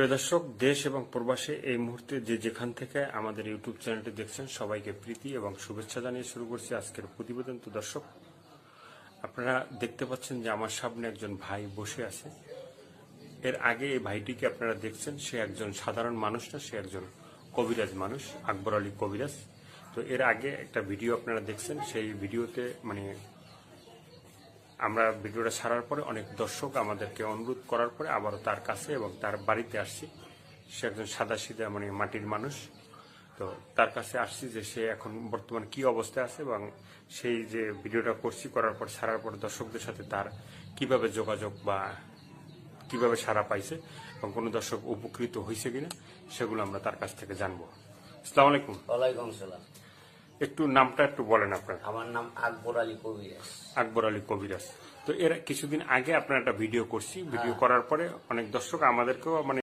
প্রিয় দর্শক, দেশ এবং প্রবাসে এই মুহূর্তে যে যেখান থেকে আমাদের ইউটিউব চ্যানেলটি দেখছেন, সবাইকে প্রীতি এবং শুভেচ্ছা জানিয়ে শুরু করছি আজকের প্রতিবেদন। তো দর্শক, আপনারা দেখতে পাচ্ছেন যে আমার সামনে একজন ভাই বসে আছে। এর আগে এই ভাইটিকে আপনারা দেখছেন, সে একজন সাধারণ মানুষ না, সে একজন কবিরাজ মানুষ, আকবর আলী কবিরাজ। তো এর আগে একটা ভিডিও আপনারা দেখছেন, সেই ভিডিওতে মানে আমরা ভিডিওটা ছাড়ার পরে অনেক দর্শক আমাদেরকে অনুরোধ করার পরে আবারও তার কাছে এবং তার বাড়িতে আসছি। সে একজন সাদা সিধা মানে মাটির মানুষ। তো তার কাছে আসছি যে সে এখন বর্তমান কি অবস্থায় আছে এবং সেই যে ভিডিওটা করছি করার পর, ছাড়ার পর দর্শকদের সাথে তার কীভাবে যোগাযোগ বা কীভাবে সারা পাইছে এবং কোনো দর্শক উপকৃত হয়েছে কিনা, সেগুলো আমরা তার কাছ থেকে জানব। আসসালামু আলাইকুম। ওয়ালাইকুম সালাম একটু নামটা একটু বলেন আপনার। আমার নাম আকবর আলী কবিরাজ। আকবর আলী কবিরাজ। তো এর কিছুদিন আগে আপনার একটা ভিডিও করছি। ভিডিও করার পরে অনেক দর্শক আমাদেরকেও মানে